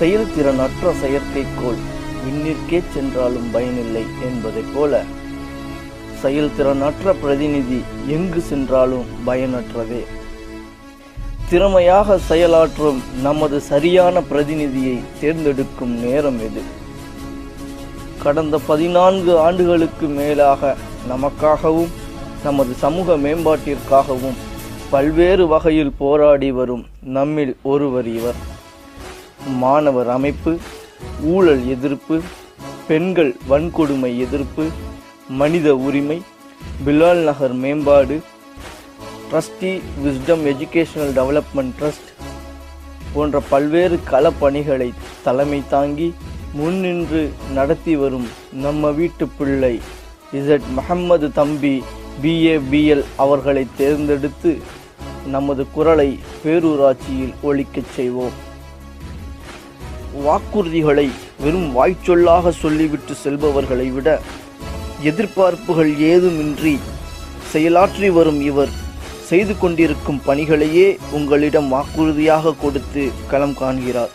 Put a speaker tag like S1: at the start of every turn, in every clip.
S1: செயல்திறனற்ற செயற்கைக்கோள். விண்ணிற்கே சென்றாலும் பயனில்லை என்பதைப் போல செயல்திறனற்ற பிரதிநிதி எங்கு சென்றாலும் பயனற்றதே. திறமையாக செயலாற்றும் நமது சரியான பிரதிநிதியை தேர்ந்தெடுக்கும் நேரம் எது? கடந்த பதினான்கு ஆண்டுகளுக்கு மேலாக நமக்காகவும் நமது சமூக மேம்பாட்டிற்காகவும் பல்வேறு வகையில் போராடி வரும் நம்மில் ஒருவர் இவர். மாணவர் அமைப்பு ஊழல் எதிர்ப்பு பெண்கள் வன்கொடுமை எதிர்ப்பு மனித உரிமை பிலால் நகர் மேம்பாடு trustee wisdom educational development trust போன்ற பல்வேறு களப்பணிகளை தலைமை தாங்கி முன்னின்று நடத்தி வரும் நம்ம வீட்டு பிள்ளை இசட் முகம்மது தம்பி பிஏ பிஎல் அவர்களை தேர்ந்தெடுத்து நமது குரலை பேரூராட்சியில் ஒழிக்கச் செய்வோம். வாக்குறுதிகளை வெறும் வாய்ச்சொல்லாக சொல்லிவிட்டு செல்பவர்களை விட எதிர்பார்ப்புகள் ஏதுமின்றி செயலாற்றி வரும் இவர் செய்து கொண்டிருக்கும் பணிகளையே உங்களிடம் வாக்குறுதியாக கொடுத்து களம் காண்கிறார்.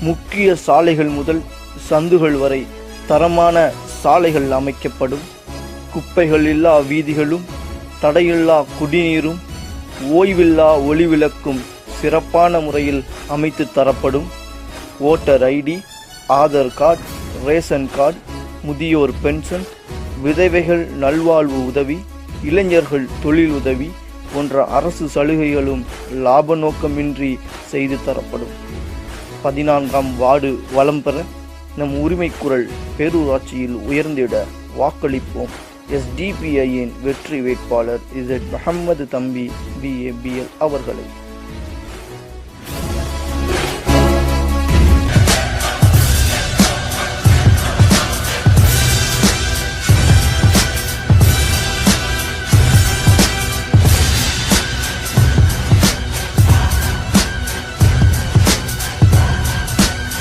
S1: முக்கிய சாலைகள் முதல் சந்துகள் வரை தரமான சாலைகள் அமைக்கப்படும். குப்பைகள் இல்லா வீதிகளும் தடையில்லா குடிநீரும் ஓய்வில்லா ஒளிவிளக்கும் சிறப்பான முறையில் அமைத்து தரப்படும். Voter ID Aadhaar card ration card முதியோர் பென்ஷன் விதவைகள் நல்வாழ்வு உதவி இளைஞர்கள் தொழில் உதவி போன்ற அரசு சலுகைகளும் லாப நோக்கமின்றி செய்து தரப்படும். பதினான்காம் வார்டு வளம் பெற நம் உரிமை குரல் பேரூராட்சியில் உயர்ந்திட வாக்களிப்போம். எஸ்டிபிஐயின் வெற்றி வேட்பாளர் இசட் முகமது தம்பி பிஏபிஎல் அவர்களை.